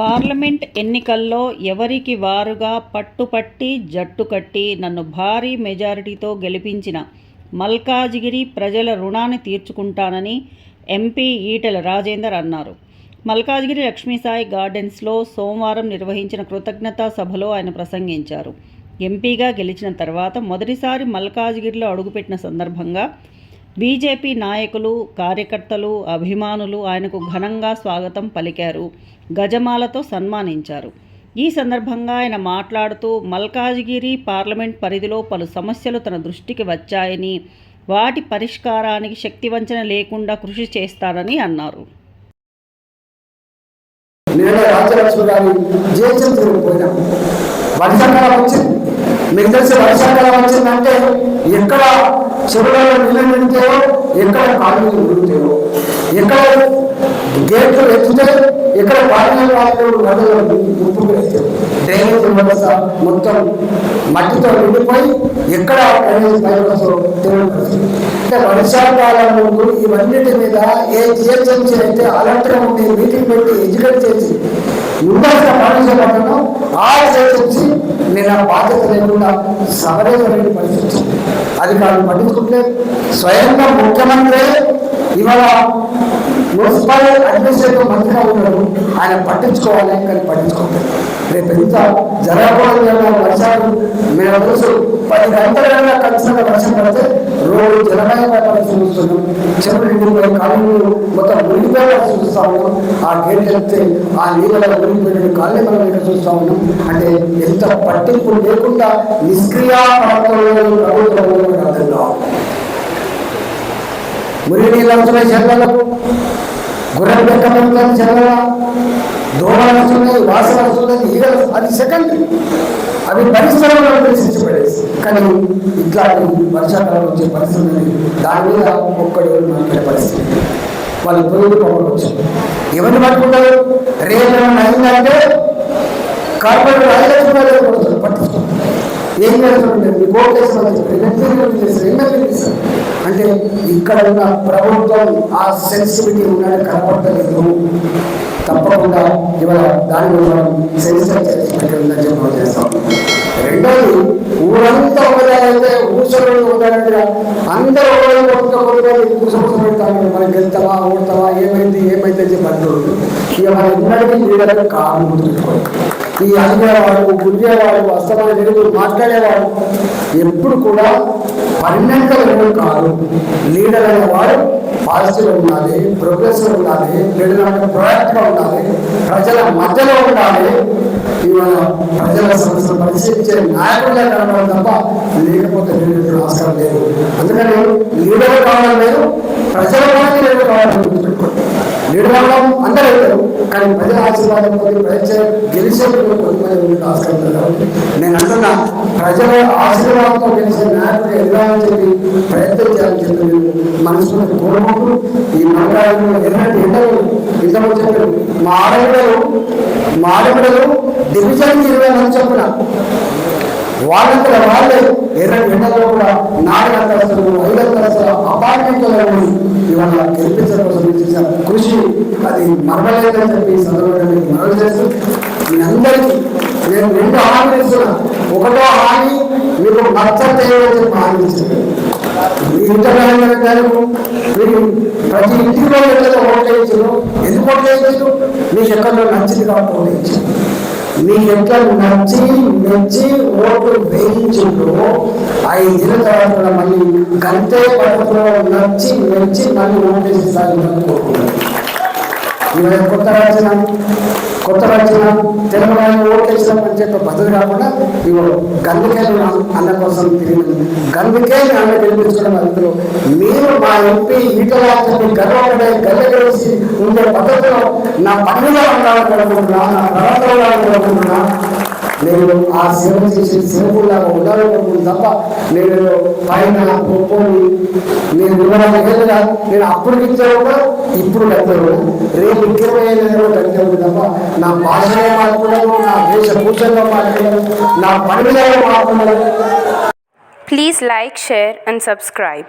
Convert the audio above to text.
Parliament ఎన్నికల్లో ఎవరికి వారుగా పట్టుపట్టి జట్టు కట్టి నన్ను భారీ మెజారిటీతో గెలిపించిన మల్కాజిగిరి ప్రజల రుణాన్ని తీర్చుకుంటానని ఎంపీ ఈటెల రాజేందర్ అన్నారు. మల్కాజిగిరి లక్ష్మీసాయి గార్డెన్స్లో సోమవారం నిర్వహించిన కృతజ్ఞతా సభలో ఆయన ప్రసంగించారు. ఎంపీగా గెలిచిన తర్వాత మొదటిసారి మల్కాజిగిరిలో అడుగుపెట్టిన సందర్భంగా బీజేపీ నాయకులు కార్యకర్తలు అభిమానులు ఆయనకు ఘనంగా స్వాగతం పలికారు. గజమాలతో సన్మానించారు. ఈ సందర్భంగా ఆయన మాట్లాడుతూ మల్కాజ్గిరి పార్లమెంట్ పరిధిలో పలు సమస్యలు తన దృష్టికి వచ్చాయని వాటి పరిష్కారానికి శక్తివంచన లేకుండా కృషి చేస్తారని అన్నారు. వర్షాకాలం వచ్చింది. మీకు తెలిసి వర్షాకాలం వచ్చిందంటే ఎక్కడ చెరువులలో నీళ్ళు నిండితేవో ఎక్కడ కాలువలు నిండితేవో ఎక్కడ గేట్లు ఎత్తితే ఎక్కడ పాలనలు వాళ్ళు నదులు ఉప్పు డ్రైనేజ్ వ్యవస్థ మొత్తం మట్టితో నిండిపోయి ఎక్కడ డ్రైనేజ్ పైపు అంటే వర్షాకాలం ఇవన్నిటి మీద ఏ జిహెచ్ఎంసీ అయితే అలర్ట్గా ఉండి మీటింగ్ పెట్టి ఎడ్యుకేట్ చేసి ఉండాల్సిన పాటించబడ్డానో ఆ జిహెచ్ఎంసీ నేను ఆ బాధ్యత లేకుండా సవరేటువంటి పరిస్థితి. అధికారులు పట్టించుకుంటే స్వయంగా ముఖ్యమంత్రి ఇవాళ మున్సిపల్ అడ్మినిస్ట్రేటివ్ మంత్రిగా ఉన్నాడు. ఆయన పట్టించుకోవాలి కానీ పట్టించుకోలేదు. రేపు ఎంత జరగకూడదు వర్షాలు మేము తెలుసు పది గంటల ఖచ్చితంగా వర్షం పడితే రోడ్డు జలమయంగా పరిస్థితి చూస్తున్నాం చెరువు నిండిపోయి కాలువలు మొత్తం మునిగిపోయేలా చూస్తా ఉన్నాం. ఆ గేట్ వెళ్తే ఆ నీళ్ళ మునిగిపోయిన కాలనీ మనం ఇక్కడ చూస్తా ఉన్నాం. అంటే ఎంత పట్టింపు లేకుండా నిష్క్రియా ప్రభుత్వం ఉందో అర్థం కావాలి మురికి నీళ్ళు వస్తున్నాయి చెరువులకు గుర్రం లెక్క పెరుగుతుంది దోమలు వస్తున్నాయి వాసన వస్తున్నాయి ఈగలు అది సెకండ్ అవి పరిశ్రమలో ప్రదర్శించబడేది కానీ ఇట్లాంటి వర్షాకాలం వచ్చే పరిస్థితులు దాని మీద ఒక్కడు మాట్లాడే పరిస్థితి వాళ్ళు పొరుగు పంపవచ్చు ఎవరిని పట్టుకుంటారు రేపు ఏమైనా అయిందంటే కార్పొరేట్ రాజకీయ లక్షల ఏం చేస్తుంటే అంటే ఇక్కడ ఉన్న ప్రభుత్వం ఆ సెన్సిటివిటీ ఉన్నది కనపడలేదు. తప్పకుండా ఇవాళ దాని మనం సెన్సిటివ్ చేసినట్టు చెప్పడం చేస్తాం. రెండోది ఊరంతా ఒకదానైతే ఊసలు ఒకదానట్టుగా అందరూ ఒకరి ఒక్క కొడుకు కూసొక్క పెడతాను మనం గెలుతావా ఓడతావా ఇక మన ఇన్నటికీ లీడర్ కాదు గుర్తుపెట్టుకోవాలి ఈ అందేవాడు గుంజేవాడు అస్తమైన తెలుగు మాట్లాడేవాడు ఎప్పుడు కూడా పన్నెండు కాదు లీడర్ అనేవాడు పాజిటివ్ ఉండాలి ప్రోగ్రెస్ ఉండాలి లీడర్ అంటే ఉండాలి ప్రజల మధ్యలో ఉండాలి ఇవాళ ప్రజల సమస్యలు పరిశీలించే నాయకుడిగా కనబడడం తప్ప లేకపోతే లీడర్ అవసరం లేదు. అందుకని లీడర్ కావడం లేదు ప్రజల పనికి లీడర్ కావాలని లీడర్ అవ్వడం అందరూ కానీ ప్రజల ఆశీర్వాదం పొంది ప్రజలు గెలిచే కొంతమంది ముందుకు ఆస్కారం కాబట్టి నేను అంటున్నా ప్రజల ఆశీర్వాదంతో గెలిచే నాయకుడు ఎదగాలని చెప్పి ప్రయత్నం చేయాలని చెప్పి నేను మనసులో కోరుకుంటూ ఈ మండలంలో ఎలాంటి ఎండలు ఇంతమంది చెప్పారు మా ఆడపిల్లలు మా ఆడపిల్లలు డివిజన్ ఇరవై మంది చొప్పున వాళ్ళంతా వాళ్ళే ఎర్ర ఎండలో కూడా నాలుగు అంతస్తులు ఐదు అంతస్తుల అపార్ట్మెంట్లలో ఉండి ఇవాళ గెలిపించడం కోసం చేసిన కృషి అది మరవలేదని చెప్పి సందర్భంగా మనవి చేస్తూ మీ అందరికీ నేను రెండు హామీలు ఇస్తున్నా. ఒకటో హామీ మీకు నచ్చతే అని హామీ ఇచ్చింది మీరు ప్రతి ఇంటిలో ఎట్లయితే ఓట్లు వేయించారు ఎందుకు ఓట్లు వేయించారు మీకు ఎక్కడో నచ్చింది కాబట్టి ఓట్లు వేయించారు మీకు ఎట్లా నచ్చి మెచ్చి ఓటు వేయించిండ్రు ఐదు తర్వాత మళ్ళీ గంటే పద్ధతిలో నచ్చి నచ్చి మళ్ళీ ఓటు వేసిస్తారని కోరుకుంటున్నాను ఇవాళ కొత్త రాజ్యం కొత్త రాజ్యం తెలంగాణ ఓట్లేసిన అని చెప్పే పద్ధతి కాకుండా ఇవాళ గందుకే అన్న కోసం తిరిగి గందుకే అన్న గెలిపించడం అందులో మీరు మా ఎంపీ ఈటలా చెప్పి గర్వపడే గల్ల కలిసి ఉండే పద్ధతిలో నా పనులుగా ఉండాలని కోరుకుంటున్నా నా ప్రవర్తన ఉండాలని కోరుకుంటున్నా నేను ఆ సేవ చేసే సేవకులాగా ఉండాలనుకుంటున్నాను తప్ప నేను పైన ఒప్పుకొని నేను వివరాలు నేను అప్పుడు ఇచ్చాను కూడా ఇప్పుడు కట్టాను రేపు ఇరవై ఐదు కూడా కట్టాను తప్ప నా భాషలో మాట్లాడను నా దేశ వేషభూషణలో మాట్లాడను నా పనులలో మాట్లాడను. Please like share and subscribe